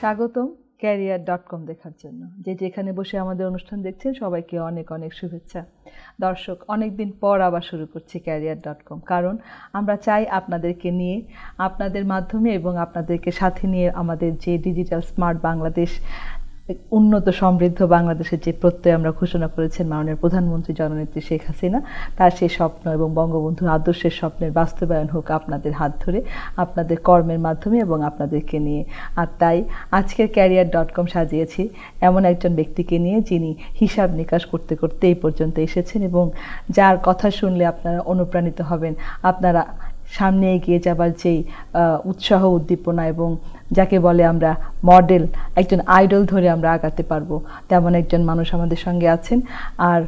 স্বাগতম career dot com দেখার জন্য। যে যেখানে বসে আমাদের অনুষ্ঠান দেখছেন, সবাইকে অনেক অনেক শুভেচ্ছা। দর্শক অনেক দিন পর আবার শুরু করছি ক্যারিয়ার ডট কম। কারণ আমরা চাই আপনাদেরকে নিয়ে, আপনাদের মাধ্যমে এবং আপনাদেরকে সাথে নিয়ে আমাদের যে ডিজিটাল স্মার্ট বাংলাদেশ উন্নত সমৃদ্ধ বাংলাদেশের যে প্রত্যয় আমরা ঘোষণা করেছেন মাননীয় প্রধানমন্ত্রী জননেত্রী শেখ হাসিনা, তার সেই স্বপ্ন এবং বঙ্গবন্ধুর আদর্শের স্বপ্নের বাস্তবায়ন হোক আপনাদের হাত ধরে, আপনাদের কর্মের মাধ্যমে এবং আপনাদেরকে নিয়ে। আর তাই আজকের ক্যারিয়ার ডট কম সাজিয়েছি এমন একজন ব্যক্তিকে নিয়ে যিনি হিসাব নিকাশ করতে করতে এই পর্যন্ত এসেছেন এবং যার কথা শুনলে আপনারা অনুপ্রাণিত হবেন। আপনারা সামনে এগিয়ে যাবার যেই উৎসাহ, উদ্দীপনা এবং যাকে বলে আমরা মডেল একজন আইডল ধরে আমরা আগাতে পারব। তেমন একজন মানুষ আমাদের সঙ্গে আছেন। আর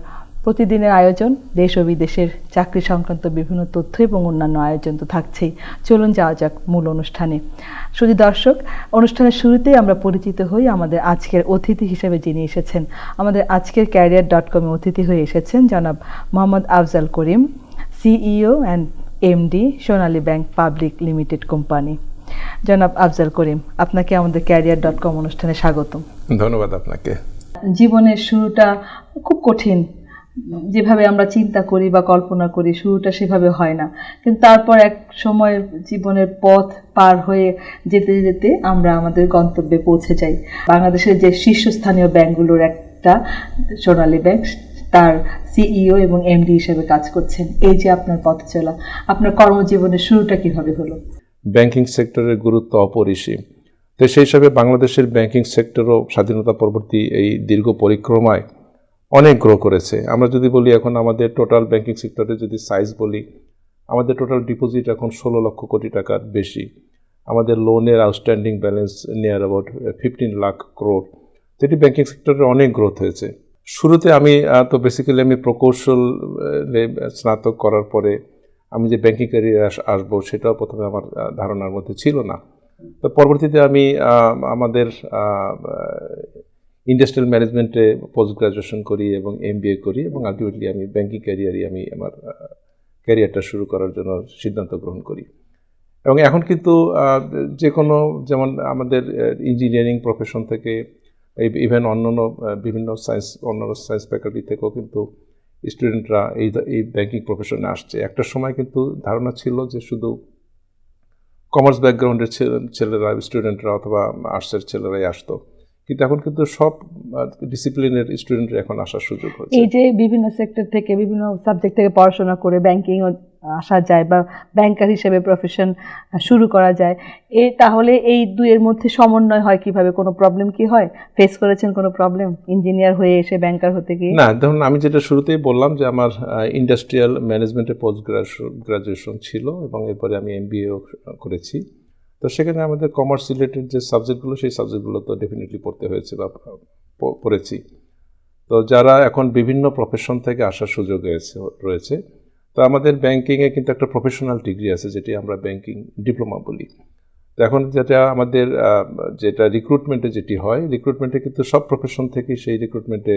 প্রতিদিনের আয়োজন, দেশ ও বিদেশের চাকরি সংক্রান্ত বিভিন্ন তথ্য এবং অন্যান্য আয়োজন তো থাকছেই। চলুন যাওয়া যাক মূল অনুষ্ঠানে। শুধু দর্শক, অনুষ্ঠানের শুরুতেই আমরা পরিচিত হই আমাদের আজকের অতিথি হিসেবে যিনি এসেছেন। আমাদের আজকের ক্যারিয়ার ডট কমে অতিথি হয়ে এসেছেন জনাব Mohammad Afzal Karim CEO and MD Sonali bank public limited company. জনাব আফজাল করিম আপনাকে আমাদের ক্যারিয়ার ডট কম অনুষ্ঠানে স্বাগতম। ধন্যবাদ আপনাকে। জীবনের শুরুটা খুব কঠিন। যেভাবে আমরা চিন্তা করি বা কল্পনা করি শুরুটা সেভাবে হয় না। কিন্তু তারপর এক সময় জীবনের পথ পার হয়ে যেতে যেতে আমরা আমাদের গন্তব্যে পৌঁছে যাই। বাংলাদেশের যে শীর্ষস্থানীয় ব্যাংকগুলোর একটা সোনালী ব্যাংক তার সিইও এবং এমডি হিসেবে কাজ করছেন। এই যে আপনার পথ চলা, আপনার কর্মজীবনের শুরুটা কীভাবে হলো? ব্যাংকিং সেক্টরের গুরুত্ব অপরিসীম। তো সেই হিসাবে বাংলাদেশের ব্যাংকিং সেক্টরও স্বাধীনতা পরবর্তী এই দীর্ঘ পরিক্রমায় অনেক গ্রো করেছে। আমরা যদি বলি এখন আমাদের টোটাল ব্যাংকিং সেক্টরে যদি সাইজ বলি, আমাদের টোটাল ডিপোজিট এখন ষোলো লক্ষ কোটি টাকার বেশি। আমাদের লোনের outstanding balance near about fifteen lakh crore যেটি ব্যাংকিং সেক্টরে অনেক গ্রোথ হয়েছে। শুরুতে আমি তো বেসিক্যালি আমি প্রকৌশল স্নাতক করার পরে আমি যে ব্যাংকিং ক্যারিয়ার আসব সেটাও প্রথমে আমার ধারণার মধ্যে ছিল না। তো পরবর্তীতে আমি আমাদের ইন্ডাস্ট্রিয়াল ম্যানেজমেন্টে পোস্ট গ্রাজুয়েশন করি এবং এম করি এবং আলটিমেটলি আমি ব্যাংকিং ক্যারিয়ারই আমি আমার ক্যারিয়ারটা শুরু করার জন্য সিদ্ধান্ত গ্রহণ করি। এবং এখন কিন্তু যে কোনো, যেমন আমাদের ইঞ্জিনিয়ারিং প্রফেশন থেকে ইভেন অন্যান্য বিভিন্ন সায়েন্স অন্যান্য সায়েন্স ফ্যাকাল্টি থেকেও কিন্তু স্টুডেন্টরা এই এই ব্যাংকিং প্রফেশনে আসছে। একটা সময় কিন্তু ধারণা ছিল যে শুধু কমার্স ব্যাকগ্রাউন্ডের ছেলেরা স্টুডেন্টরা অথবা আর্টসের ছেলেরাই আসতো। কিন্তু এখন কিন্তু সব ডিসিপ্লিনের স্টুডেন্টরা এখন আসার সুযোগ হচ্ছে এই যে বিভিন্ন সেক্টর থেকে, বিভিন্ন সাবজেক্ট থেকে পড়াশোনা করে ব্যাংকিং আসা যায় বা ব্যাংকার হিসেবে প্রফেশন শুরু করা যায়। এ তাহলে এই দুইয়ের মধ্যে সমন্বয় হয় কীভাবে? কোনো প্রবলেম কি হয়? ফেস করেছেন কোনো প্রবলেম ইঞ্জিনিয়ার হয়ে এসে ব্যাংকার হতে গিয়ে? না, ধরুন আমি যেটা শুরুতেই বললাম যে আমার ইন্ডাস্ট্রিয়াল ম্যানেজমেন্টে পোস্ট গ্রাজুয়েশন ছিল এবং এরপরে আমি এম করেছি। তো সেখানে আমাদের কমার্স রিলেটেড যে সাবজেক্টগুলো সেই সাবজেক্টগুলো তো ডেফিনেটলি পড়তে হয়েছে বা পড়েছি। তো যারা এখন বিভিন্ন প্রফেশন থেকে আসার সুযোগ রয়েছে তো আমাদের ব্যাংকিংয়ে কিন্তু একটা প্রফেশনাল ডিগ্রি আছে, যেটি আমরা ব্যাংকিং ডিপ্লোমা বলি। তো এখন যেটা আমাদের যেটা রিক্রুটমেন্টে যেটি হয় রিক্রুটমেন্টে কিন্তু সব প্রফেশন থেকেই সেই রিক্রুটমেন্টে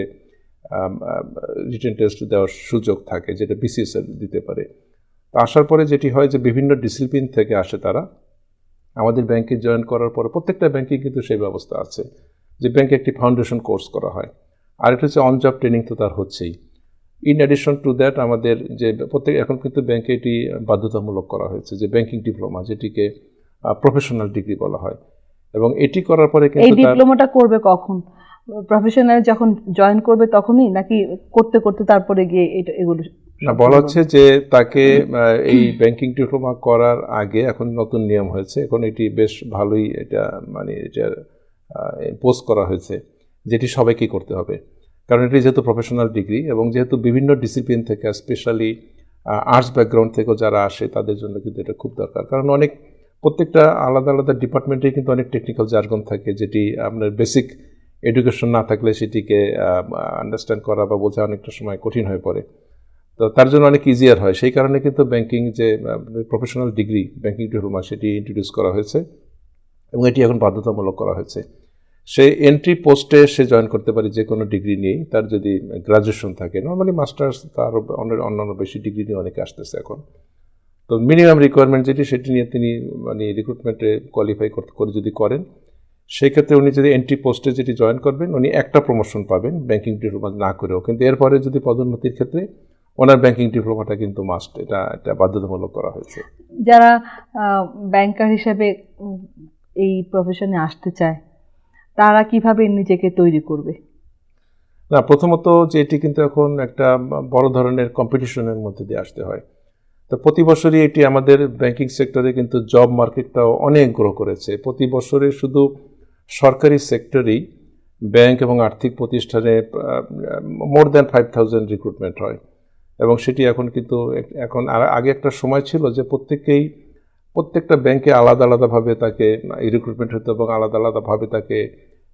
রিটেন টেস্ট দেওয়ার সুযোগ থাকে, যেটা বিসিএসএল দিতে পারে। তো আসার পরে যেটি হয় যে বিভিন্ন ডিসিপ্লিন থেকে আসে তারা। আমাদের ব্যাংকে জয়েন করার পরে প্রত্যেকটা ব্যাংকে কিন্তু সেই ব্যবস্থা আছে, যে ব্যাংকে একটি ফাউন্ডেশন কোর্স করা হয়। আরেকটা হচ্ছে অন জব ট্রেনিং তো তার হচ্ছেই। ইন অ্যাডিশন টু দ্যাট আমাদের যে প্রত্যেক এখন কিন্তু ব্যাংকে এটি বাধ্যতামূলক করা হয়েছে যে ব্যাংকিং ডিপ্লোমা যেটিকে প্রফেশনাল ডিগ্রি বলা হয়। এবং এটি করার পরে কিন্তু তার ডিপ্লোমাটা করবে কখন? প্রফেশনাল যখন জয়েন করবে তখনই নাকি করতে করতে তারপরে গিয়ে এটা এগুলো না বলা হচ্ছে যে তাকে এই ব্যাংকিং ডিপ্লোমা করার আগে এখন নতুন নিয়ম হয়েছে। এখন এটি বেশ ভালোই এটা মানে এটা পোস্ট করা হয়েছে যেটি সবাইকে করতে হবে। কারণ এটি যেহেতু প্রফেশনাল ডিগ্রি এবং যেহেতু বিভিন্ন ডিসিপ্লিন থেকে স্পেশালি আর্টস ব্যাকগ্রাউন্ড থেকেও যারা আসে, তাদের জন্য কিন্তু এটা খুব দরকার। কারণ অনেক, প্রত্যেকটা আলাদা আলাদা ডিপার্টমেন্টে কিন্তু অনেক টেকনিক্যাল জার্গন থাকে, যেটি আপনার বেসিক এডুকেশন না থাকলে সেটিকে আন্ডারস্ট্যান্ড করা বা বোঝা অনেকটা সময় কঠিন হয়ে পড়ে। তো তার জন্য অনেক ইজিয়ার হয়। সেই কারণে কিন্তু ব্যাংকিং যে প্রফেশনাল ডিগ্রি ব্যাংকিং ডিপ্লোমা সেটি ইন্ট্রোডিউস করা হয়েছে এবং এটি এখন বাধ্যতামূলক করা হয়েছে। সে এন্ট্রি পোস্টে সে জয়েন করতে পারে যে কোনো ডিগ্রি নিয়েই। তার যদি গ্রাজুয়েশন থাকে নর্মালি মাস্টার্স তার অন্যান্য বেশি ডিগ্রি নিয়ে অনেকে আসতেছে এখন। তো মিনিমাম রিকোয়ারমেন্ট যেটি, সেটি নিয়ে তিনি মানে রিক্রুটমেন্টে কোয়ালিফাই করে যদি করেন সেই ক্ষেত্রে উনি যদি এন্ট্রি পোস্টে যেটি জয়েন করবেন, উনি একটা প্রমোশন পাবেন ব্যাংকিং ডিপ্লোমা না করেও। কিন্তু এরপরে যদি পদোন্নতির ক্ষেত্রে ওনার ব্যাংকিং ডিপ্লোমাটা কিন্তু মাস্ট এটা এটা বাধ্যতামূলক করা হয়েছে। যারা ব্যাংকার হিসেবে এই প্রফেশনে আসতে চায় তারা কীভাবে নিজেকে তৈরি করবে? না, প্রথমত যে এটি কিন্তু এখন একটা বড় ধরনের কম্পিটিশনের মধ্যে দিয়ে আসতে হয়। তো প্রতি বছরই এটি আমাদের ব্যাংকিং সেক্টরে কিন্তু জব মার্কেটটাও অনেক গ্রো করেছে। প্রতি বছরে শুধু সরকারি সেক্টরেই ব্যাংক এবং আর্থিক প্রতিষ্ঠানে more than five thousand recruitment হয়। এবং সেটি এখন কিন্তু এখন আগে একটা সময় ছিল যে প্রত্যেককেই প্রত্যেকটা ব্যাংকে আলাদা আলাদাভাবে তাকে রিক্রুটমেন্ট হতো এবং আলাদা আলাদাভাবে তাকে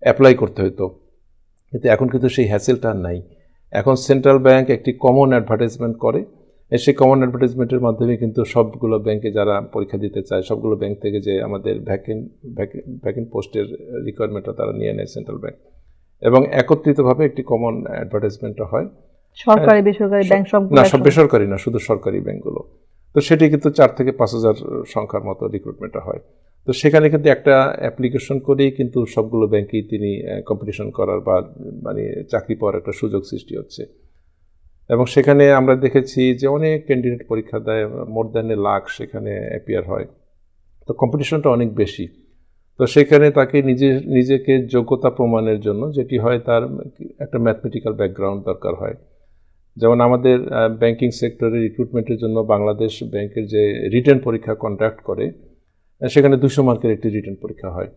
অ্যাপ্লাই করতে হতো। কিন্তু এখন কিন্তু সেই হ্যাসেলটা আর নাই। এখন সেন্ট্রাল ব্যাংক একটি কমন অ্যাডভার্টাইজমেন্ট করে সেই কমন অ্যাডভার্টাইজমেন্টের মাধ্যমে কিন্তু সবগুলো ব্যাংকে যারা পরীক্ষা দিতে চায় সবগুলো ব্যাংক থেকে যে আমাদের ভ্যাকেন্ট ভ্যাকেন্ট পোস্টের রিকোয়ারমেন্টটা তারা নিয়ে নেয় সেন্ট্রাল ব্যাংক এবং একত্রিতভাবে একটি কমন অ্যাডভার্টাইজমেন্টটা হয়। সরকারি বেসরকারি ব্যাংক সব না সব বেসরকারি না শুধু সরকারি ব্যাংকগুলো তো সেটি কিন্তু চার থেকে পাঁচ হাজার সংখ্যার মতো রিক্রুটমেন্টটা হয়। তো সেখানে কিন্তু একটা অ্যাপ্লিকেশন করেই কিন্তু সবগুলো ব্যাংকেই তিনি কম্পিটিশন করার বা মানে চাকরি পাওয়ার একটা সুযোগ সৃষ্টি হচ্ছে। এবং সেখানে আমরা দেখেছি যে অনেক ক্যান্ডিডেট পরীক্ষা দেয়, মোর দ্যান এ লাখ সেখানে অ্যাপিয়ার হয়। তো কম্পিটিশনটা অনেক বেশি। তো সেখানে তাকে নিজে, নিজেকে যোগ্যতা প্রমাণের জন্য যেটি হয় তার একটা ম্যাথমেটিক্যাল ব্যাকগ্রাউন্ড দরকার হয়। যেমন আমাদের ব্যাংকিং সেক্টরে রিক্রুটমেন্টের জন্য বাংলাদেশ ব্যাংকের যে রিটার্ন পরীক্ষা কন্ডাক্ট করে সেখানে দুশো মার্কের একটি রিটার্ন পরীক্ষা হয়।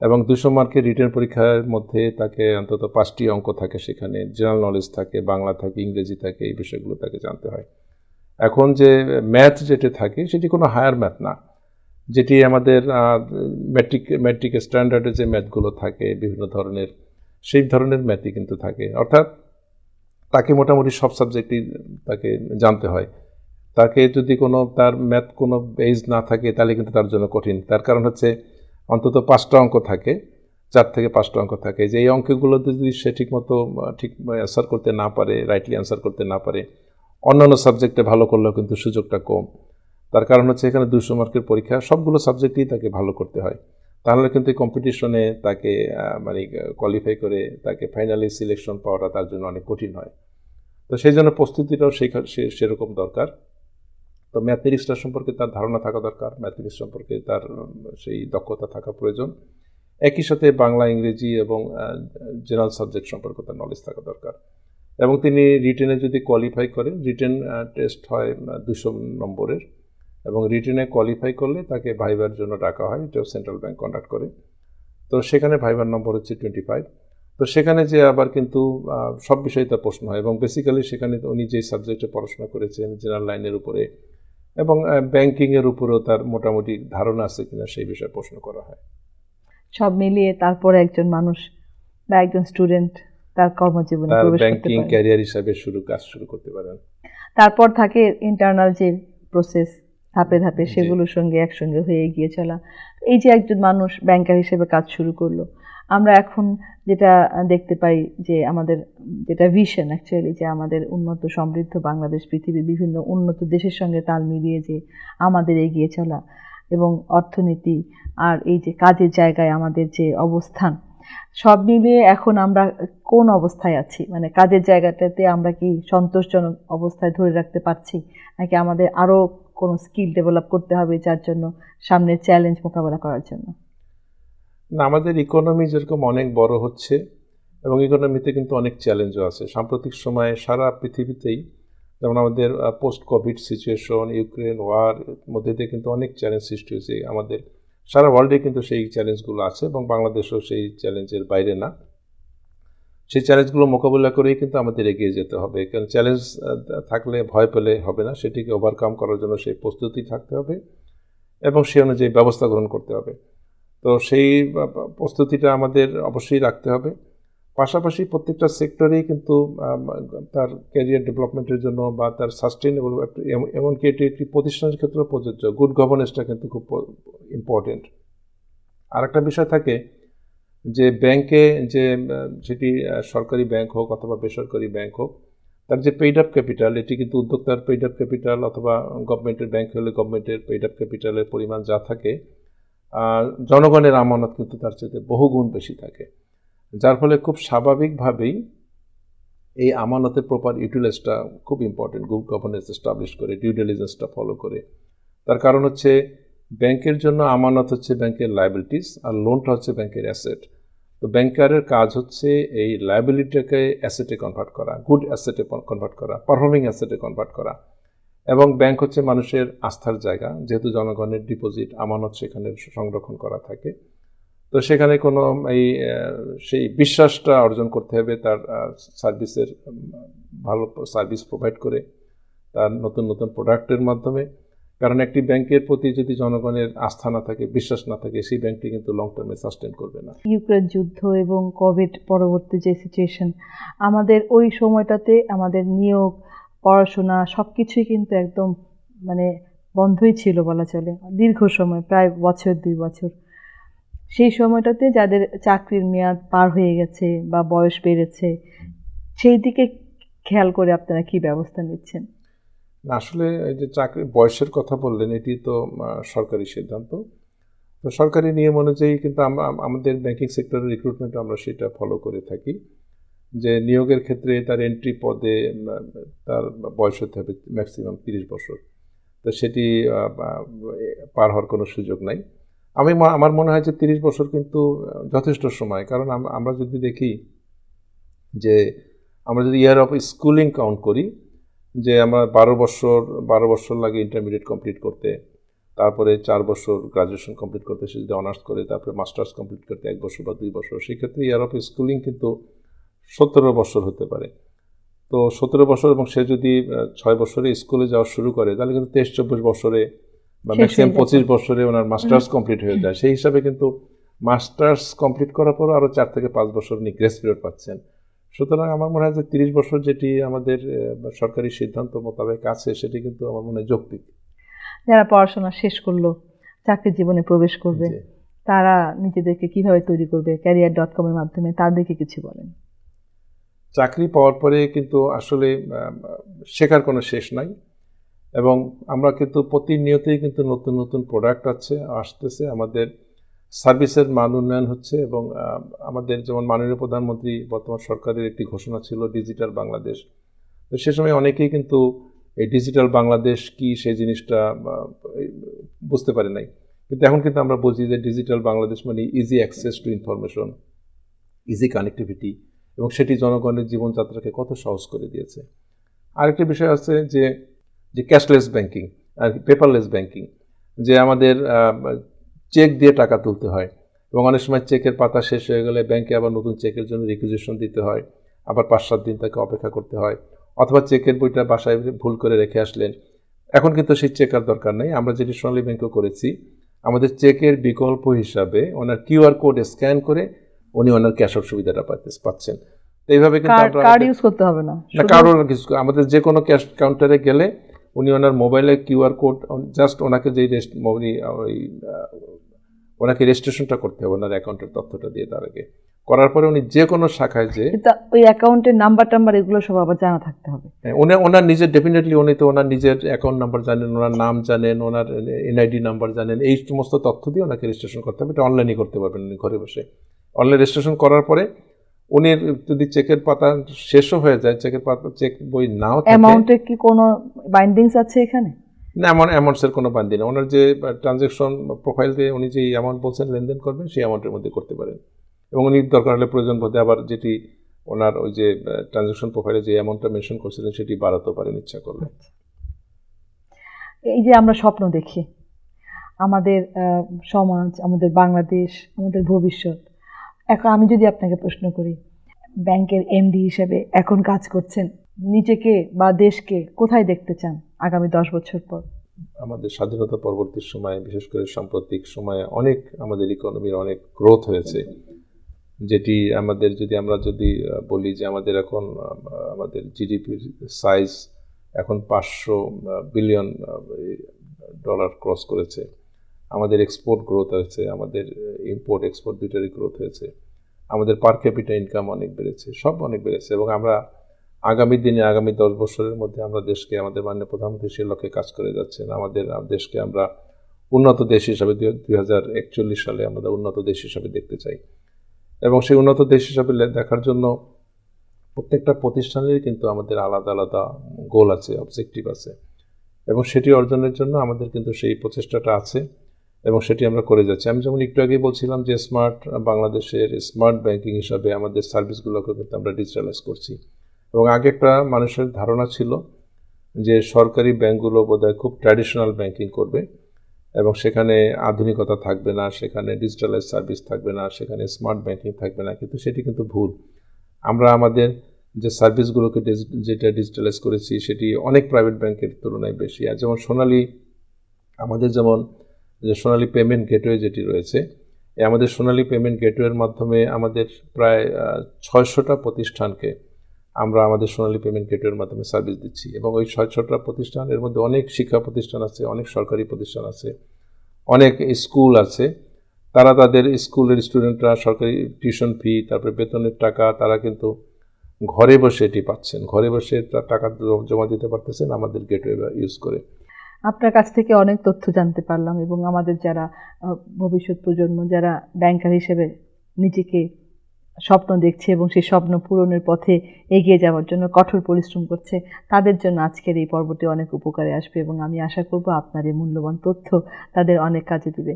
এবং দুশো মার্কের রিটার্ন পরীক্ষার মধ্যে তাকে অন্তত পাঁচটি অঙ্ক থাকে সেখানে। জেনারেল নলেজ থাকে, বাংলা থাকে, ইংরেজি থাকে, এই বিষয়গুলো তাকে জানতে হয়। এখন যে ম্যাথ যেটি থাকে, সেটি কোনো হায়ার ম্যাথ না। যেটি আমাদের ম্যাট্রিক ম্যাট্রিক স্ট্যান্ডার্ডে যে ম্যাথগুলো থাকে, বিভিন্ন ধরনের, সেই ধরনের ম্যাথই কিন্তু থাকে। অর্থাৎ তাকে মোটামুটি সব সাবজেক্টই তাকে জানতে হয়। তাকে যদি কোনো, তার ম্যাথ কোনো বেজ না থাকে, তাহলে কিন্তু তার জন্য কঠিন। তার কারণ হচ্ছে অন্তত পাঁচটা অঙ্ক থাকে, চার থেকে পাঁচটা অঙ্ক থাকে। যে এই অঙ্কগুলোতে যদি সে ঠিকমতো, ঠিক অ্যান্সার করতে না পারে রাইটলি অ্যান্সার করতে না পারে, অন্যান্য সাবজেক্টে ভালো করলেও কিন্তু সুযোগটা কম। তার কারণ হচ্ছে এখানে দুশো মার্কের পরীক্ষা, সবগুলো সাবজেক্টেই তাকে ভালো করতে হয়। তাহলে কিন্তু কম্পিটিশনে তাকে মানে কোয়ালিফাই করে তাকে ফাইনালি সিলেকশন পাওয়াটা তার জন্য অনেক কঠিন হয়। তো সেই জন্য প্রস্তুতিটাও সেখা- সে, সেরকম দরকার। তো ম্যাথমেটিক্সটা সম্পর্কে তার ধারণা থাকা দরকার। ম্যাথমেটিক্স সম্পর্কে তার সেই দক্ষতা থাকা প্রয়োজন। একই সাথে বাংলা, ইংরেজি এবং জেনারেল সাবজেক্ট সম্পর্কে তার নলেজ থাকা দরকার। এবং তিনি রিটেনে যদি কোয়ালিফাই করেন রিটেন টেস্ট হয় দুশো নম্বরের। এবং রিটেনে কোয়ালিফাই করলে তাকে ভাইবার জন্য ডাকা হয়। এটাও সেন্ট্রাল ব্যাংক কন্ডাক্ট করে। তো সেখানে ভাইবার নম্বর হচ্ছে টোয়েন্টি ফাইভ তো সেখানে যে আবার কিন্তু সব বিষয়ে তার প্রশ্ন হয়। এবং বেসিক্যালি সেখানে উনি যে সাবজেক্টে পড়াশোনা করেছেন জেনারেল লাইনের উপরে এবং ব্যাংকিংয়ের উপরেও তার মোটামুটি ধারণা আছে কিনা সেই বিষয়ে প্রশ্ন করা হয়। সব মিলিয়ে তারপরে একজন মানুষ বা একজন স্টুডেন্ট তার কর্মজীবনে প্রবেশ ব্যাংকিং ক্যারিয়ার হিসাবে শুরু কাজ শুরু করতে পারেন। তারপর থাকে ইন্টারনাল যে প্রসেস ধাপে ধাপে সেগুলোর সঙ্গে একসঙ্গে হয়ে এগিয়ে চলা। এই যে একজন মানুষ ব্যাংকার হিসেবে কাজ শুরু করল আমরা এখন যেটা দেখতে পাই যে আমাদের যেটা ভিশন অ্যাকচুয়ালি যে আমাদের উন্নত সমৃদ্ধ বাংলাদেশ পৃথিবীর বিভিন্ন উন্নত দেশের সঙ্গে তাল মিলিয়ে যে আমাদের এগিয়ে চলা এবং অর্থনীতি আর এই যে কাজের জায়গায় আমাদের যে অবস্থান সব মিলিয়ে এখন আমরা কোন অবস্থায় আছি? মানে কাজের জায়গাটাতে আমরা কি সন্তোষজনক অবস্থায় ধরে রাখতে পারছি? নাকি আমাদের আরও কোনো স্কিল ডেভেলপ করতে হবে যার জন্য সামনের চ্যালেঞ্জ মোকাবেলা করার জন্য? না, আমাদের ইকোনমি যেরকম অনেক বড় হচ্ছে এবং ইকোনমিতে কিন্তু অনেক চ্যালেঞ্জও আছে। সাম্প্রতিক সময়ে সারা পৃথিবীতেই যেমন আমাদের post covid situation Ukraine war মধ্যে দিয়ে কিন্তু অনেক চ্যালেঞ্জ সৃষ্টি হয়েছে আমাদের সারা ওয়ার্ল্ডে কিন্তু সেই চ্যালেঞ্জগুলো আছে এবং বাংলাদেশও সেই চ্যালেঞ্জের বাইরে না। সেই চ্যালেঞ্জগুলো মোকাবিলা করেই কিন্তু আমাদের এগিয়ে যেতে হবে। কারণ চ্যালেঞ্জ থাকলে ভয় পেলে হবে না। সেটিকে ওভারকাম করার জন্য সেই প্রস্তুতি থাকতে হবে এবং সেই অনুযায়ী ব্যবস্থা গ্রহণ করতে হবে। তো সেই প্রস্তুতিটা আমাদের অবশ্যই রাখতে হবে। পাশাপাশি প্রত্যেকটা সেক্টরেই কিন্তু তার ক্যারিয়ার ডেভেলপমেন্টের জন্য বা তার সাস্টেইনেবল এমনকি এটি একটি প্রতিষ্ঠানের ক্ষেত্রে প্রযোজ্য। গুড গভর্নেন্সটা কিন্তু খুব ইম্পর্টেন্ট আরেকটা বিষয় থাকে যে ব্যাংকে যে সেটি সরকারি ব্যাংক হোক অথবা বেসরকারি ব্যাংক হোক তার যে পেইড আপ ক্যাপিটাল এটি কিন্তু উদ্যোক্তার পেইড আপ ক্যাপিটাল অথবা গভর্নমেন্টের ব্যাংক হলে গভর্নমেন্টের পেইড আপ ক্যাপিটালের পরিমাণ যা থাকে আহ, জনগণের আমানত কিন্তু তার চেয়ে বহুগুণ বেশি থাকে। যার ফলে খুব স্বাভাবিকভাবেই এই আমানতের প্রপার ইউটিলাইজটা খুব ইম্পর্টেন্ট গুড গভর্নেন্স এস্টাবলিশ করে ডিউ ডিলিজেন্সটা ফলো করে। তার কারণ হচ্ছে ব্যাংকের জন্য আমানত হচ্ছে ব্যাংকের লাইবিলিটিস আর লোনটা হচ্ছে ব্যাংকের অ্যাসেট তো ব্যাংকারের কাজ হচ্ছে এই লাইবিলিটিকে অ্যাসেটে কনভার্ট করা গুড অ্যাসেটে কনভার্ট করা পারফর্মিং অ্যাসেটে কনভার্ট করা। এবং ব্যাংক হচ্ছে মানুষের আস্থার জায়গা, যেহেতু জনগণের ডিপোজিট আমানত সেখানে সংরক্ষণ করা থাকে। তো সেখানে কোনো, এই সেই বিশ্বাসটা অর্জন করতে হবে তার সার্ভিসের ভালো সার্ভিস প্রোভাইড করে তার নতুন নতুন প্রোডাক্টের মাধ্যমে। কারণ একটি ব্যাংকের প্রতি যদি জনগণের আস্থা না থাকে, বিশ্বাস না থাকে, সেই ব্যাংকটি কিন্তু লং টার্মে সাস্টেন করবে না। ইউক্রেন যুদ্ধ এবং কোভিড পরবর্তী যে সিচুয়েশন আমাদের ওই সময়টাতে আমাদের নিয়োগ, পড়াশোনা সব কিছুই কিন্তু একদম মানে বন্ধই ছিল বলা চলে। দীর্ঘ সময়, প্রায় বছর, দুই বছর। সেই সময়টাতে যাদের চাকরির মেয়াদ পার হয়ে গেছে বা বয়স বেড়েছে, সেই দিকে খেয়াল করে আপনারা কি ব্যবস্থা নিচ্ছেন? আসলে এই যে চাকরি, বয়সের কথা বললেন, এটি তো সরকারি সিদ্ধান্ত। তো সরকারি নিয়ম অনুযায়ী কিন্তু আমাদের ব্যাংকিং সেক্টরের রিক্রুটমেন্ট আমরা সেটা ফলো করে থাকি। যে নিয়োগের ক্ষেত্রে তার এন্ট্রি পদে তার বয়স হতে হবে ম্যাক্সিমাম তিরিশ বছর। তো সেটি পার হওয়ার কোনো সুযোগ নাই। আমি আমার মনে হয় যে তিরিশ বছর কিন্তু যথেষ্ট সময়। কারণ আমরা যদি দেখি যে, আমরা যদি ইয়ার অফ স্কুলিং কাউন্ট করি, যে আমরা বারো বছর বারো বছর লাগে ইন্টারমিডিয়েট কমপ্লিট করতে, তারপরে চার বছর গ্রাজুয়েশন কমপ্লিট করতে, সে যদি অনার্স করে, তারপরে মাস্টার্স কমপ্লিট করতে এক বছর বা দুই বছর, সেক্ষেত্রে ইয়ার অফ স্কুলিং কিন্তু সতেরো বছর হতে পারে। তো সতেরো বছর এবং সে যদি ছয় বছরে স্কুলে যাওয়া শুরু করে, তাহলে কিন্তু তেইশ, চব্বিশ বছরে বা ম্যাক্সিমাম পঁচিশ বছরে ওনার মাস্টার্স কমপ্লিট হয়ে যায়। সেই হিসাবে কিন্তু মাস্টার্স কমপ্লিট করার পর আরও চার থেকে পাঁচ বছর উনি গ্রেস পিরিয়ড পাচ্ছেন। সুতরাং আমার মনে হয় যে তিরিশ বছর যেটি আমাদের সরকারি সিদ্ধান্ত মোতাবেক আছে সেটি কিন্তু আমার মনে হয় যৌক্তিক। যারা পড়াশোনা শেষ করল চাকরি জীবনে প্রবেশ করবে তারা নিজেদেরকে কীভাবে তৈরি করবে ক্যারিয়ার ডট কমের মাধ্যমে তাদেরকে কিছু বলেন। চাকরি পাওয়ার পরে কিন্তু আসলে শেখার কোনো শেষ নাই। এবং আমরা কিন্তু প্রতিনিয়তই কিন্তু নতুন নতুন প্রোডাক্ট আছে, আসতেছে। আমাদের সার্ভিসের মান উন্নয়ন হচ্ছে এবং আমাদের যেমন মাননীয় প্রধানমন্ত্রী বর্তমান সরকারের একটি ঘোষণা ছিল ডিজিটাল বাংলাদেশ তো সে সময় অনেকেই কিন্তু এই ডিজিটাল বাংলাদেশ কি সেই জিনিসটা বুঝতে পারে নাই। কিন্তু এখন কিন্তু আমরা বুঝি যে ডিজিটাল বাংলাদেশ মানে easy access to information easy connectivity এবং সেটি জনগণের জীবনযাত্রাকে কত সহজ করে দিয়েছে। আরেকটি বিষয় আছে যে যে ক্যাশলেস ব্যাংকিং আর পেপারলেস ব্যাংকিং যে আমাদের চেক দিয়ে টাকা তুলতে হয়। এবং অনেক সময় চেকের পাতা শেষ হয়ে গেলে ব্যাংকে আবার নতুন চেকের জন্য রিকুইজিশন দিতে হয়। আবার পাঁচ সাত দিন তাকে অপেক্ষা করতে হয়। অথবা চেকের বইটা বাসায় ভুল করে রেখে আসলেন। এখন কিন্তু সেই চেক আর দরকার নেই। আমরা যেটি সোনালী ব্যাংকে করেছি। আমাদের চেকের বিকল্প হিসাবে ওনার কিউআর কোড স্ক্যান করে উনি ওনার ক্যাশ আউট সুবিধাটা পাইতে- পাচ্ছেন। তো এইভাবে কিন্তু কার্ড ইউজ করতে হবে না। কিছু আমাদের যে কোনো ক্যাশ কাউন্টারে গেলে উনি ওনার মোবাইলে কিউআর কোড জাস্ট ওনাকে যেই রেস্ট উনি ওই ওনাকে রেজিস্ট্রেশনটা করতে হবে ওনার অ্যাকাউন্টের তথ্যটা দিয়ে তার আগে। করার পরে উনি যে কোনো শাখায় যে ওই অ্যাকাউন্টের নাম্বার টাম্বার এগুলো সব আবার জানা থাকতে হবে। হ্যাঁ, উনি ওনার নিজের ডেফিনেটলি উনি তো ওনার নিজের অ্যাকাউন্ট নাম্বার জানেন ওনার নাম জানেন ওনার এনআইডি নাম্বার জানেন এই সমস্ত তথ্য দিয়ে ওনাকে রেজিস্ট্রেশন করতে হবে। এটা অনলাইনে করতে পারবেন উনি ঘরে বসে। অনলাইন রেজিস্ট্রেশন করার পরে উনি যদি চেকের পাতা শেষও হয়ে যায় চেকের পাতা চেক বই নাও থাকে অ্যামাউন্টের কি কোনো বাইন্ডিংস আছে এখানে? না এমন অ্যামাউন্টসের কোনো বান্দি না ওনার যে ট্রানজ্যাকশন প্রোফাইল দিয়ে উনি যে অ্যামাউন্ট বলছেন লেনদেন করবেন সেই অ্যামাউন্টের মধ্যে করতে পারেন। এবং উনি দরকার হলে প্রয়োজন বোধে আবার যেটি ওনার ওই যে ট্রানজ্যাকশন প্রোফাইলে যে অ্যামাউন্টটা মেনশন করছিলেন সেটি বাড়াতেও পারেন ইচ্ছা করলে। এই যে আমরা স্বপ্ন দেখি আমাদের সমাজ আমাদের বাংলাদেশ আমাদের ভবিষ্যৎ এখন আমি যদি আপনাকে প্রশ্ন করি, ব্যাংকের এমডি হিসেবে এখন কাজ করছেন, নিজেকে বা দেশকে কোথায় দেখতে চান আগামী দশ বছর পর? আমাদের স্বাধীনতা পরবর্তী সময়ে, বিশেষ করে সাম্প্রতিক সময়ে অনেক আমাদের ইকোনমির অনেক গ্রোথ হয়েছে। যেটি আমাদের যদি আমরা যদি বলি যে আমাদের এখন আমাদের জিডিপির সাইজ এখন পাঁচশো বিলিয়ন ডলার ক্রস করেছে। আমাদের এক্সপোর্ট গ্রোথ হয়েছে, আমাদের ইম্পোর্ট এক্সপোর্ট দুইটারই গ্রোথ হয়েছে। আমাদের পার ক্যাপিটা ইনকাম অনেক বেড়েছে, সব অনেক বেড়েছে এবং আমরা আগামী দিনে, আগামী দশ বছরের মধ্যে আমরা দেশকে, আমাদের মাননীয় প্রধানমন্ত্রী সে লক্ষ্যে কাজ করে যাচ্ছেন। আমাদের দেশকে আমরা উন্নত দেশ হিসাবে দুই হাজার একচল্লিশ সালে আমরা উন্নত দেশ হিসাবে দেখতে চাই। এবং সেই উন্নত দেশ হিসাবে দেখার জন্য প্রত্যেকটা প্রতিষ্ঠানেরই কিন্তু আমাদের আলাদা আলাদা গোল আছে অবজেক্টিভ আছে। এবং সেটি অর্জনের জন্য আমাদের কিন্তু সেই প্রচেষ্টাটা আছে। এবং সেটি আমরা করে যাচ্ছি। আমি যেমন একটু আগেই বলছিলাম যে স্মার্ট বাংলাদেশের স্মার্ট ব্যাংকিং হিসাবে আমাদের সার্ভিসগুলোকে কিন্তু আমরা ডিজিটালাইজ করছি। এবং আগে একটা মানুষের ধারণা ছিল যে সরকারি ব্যাংকগুলো বোধহয় খুব ট্র্যাডিশনাল ব্যাংকিং করবে এবং সেখানে আধুনিকতা থাকবে না, সেখানে ডিজিটালাইজ সার্ভিস থাকবে না, সেখানে স্মার্ট ব্যাংকিং থাকবে না, কিন্তু সেটি কিন্তু ভুল। আমরা আমাদের যে সার্ভিসগুলোকে যেটা ডিজিটালাইজ করেছি সেটি অনেক প্রাইভেট ব্যাংকের তুলনায় বেশি। আর যেমন সোনালি, আমাদের যেমন যে সোনালী পেমেন্ট গেটওয়ে যেটি রয়েছে আমাদের সোনালী পেমেন্ট গেটওয়ের মাধ্যমে আমাদের প্রায় ছয়শোটা প্রতিষ্ঠানকে আমরা আমাদের সোনালী পেমেন্ট গেটওয়ের মাধ্যমে সার্ভিস দিচ্ছি। এবং ওই ছয়শোটা প্রতিষ্ঠান, এর মধ্যে অনেক শিক্ষা প্রতিষ্ঠান আছে, অনেক সরকারি প্রতিষ্ঠান আছে, অনেক স্কুল আছে। তারা তাদের স্কুলের স্টুডেন্টরা সরকারি টিউশন ফি, তারপরে বেতনের টাকা, তারা কিন্তু ঘরে বসে এটি পাচ্ছেন। ঘরে বসে তার টাকা জমা দিতে পারতেছেন আমাদের গেটওয়ে ইউজ করে। আপনার কাছ থেকে অনেক তথ্য জানতে পারলাম এবং আমাদের যারা ভবিষ্যৎ প্রজন্ম যারা ব্যাংকার হিসেবে নিজেকে স্বপ্ন দেখছে এবং সেই স্বপ্ন পূরণের পথে এগিয়ে যাওয়ার জন্য কঠোর পরিশ্রম করছে, তাদের জন্য আজকের এই পর্বটি অনেক উপকারে আসবে এবং আমি আশা করব আপনার এই মূল্যবান তথ্য তাদের অনেক কাজে দিবে।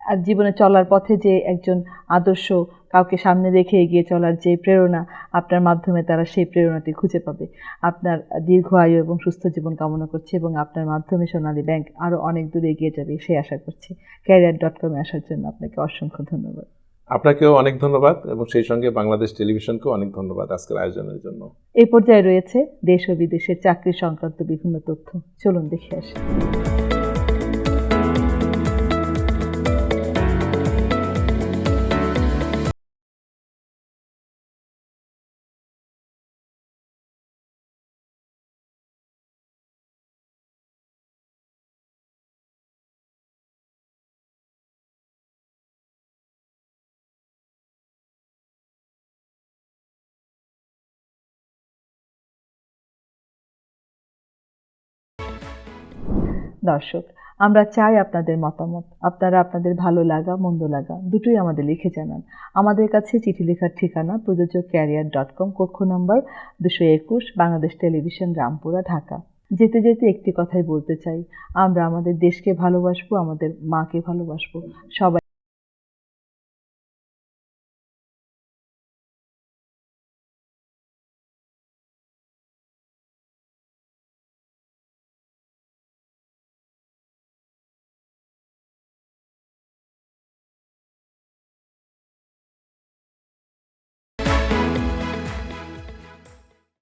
আর জীবনে চলার পথে যে একজন আদর্শ কাউকে সামনে রেখে এগিয়ে চলার যে প্রেরণা আপনার মাধ্যমে তারা সেই প্রেরণাটি খুঁজে পাবে। আপনার দীর্ঘ আয়ু এবং সুস্থ জীবন কামনা করছি এবং আপনার মাধ্যমে সোনালী ব্যাংক আরও অনেক দূর এগিয়ে যাবে সেই আশা করছি। ক্যারিয়ার ডট কমে আসার জন্য আপনাকে অসংখ্য ধন্যবাদ। আপনাকেও অনেক ধন্যবাদ এবং সেই সঙ্গে বাংলাদেশ টেলিভিশনকেও অনেক ধন্যবাদ আজকের আয়োজনের জন্য। এই পর্যায়ে রয়েছে দেশ ও বিদেশের চাকরি সংক্রান্ত বিভিন্ন তথ্য। চলুন দেখে আসি। দর্শক, আমরা চাই আপনাদের মতামত। আপনারা আপনাদের ভালো লাগা, মন্দ লাগা দুটোই আমাদের লিখে জানান। আমাদের কাছে চিঠি লেখার ঠিকানা প্রযোজক ক্যারিয়ার ডট কম কক্ষ নম্বর দুশো একুশ, বাংলাদেশ টেলিভিশন, রামপুরা, ঢাকা। যেতে যেতে একটি কথাই বলতে চাই, আমরা আমাদের দেশকে ভালোবাসবো, আমাদের মাকে ভালোবাসবো। সবাই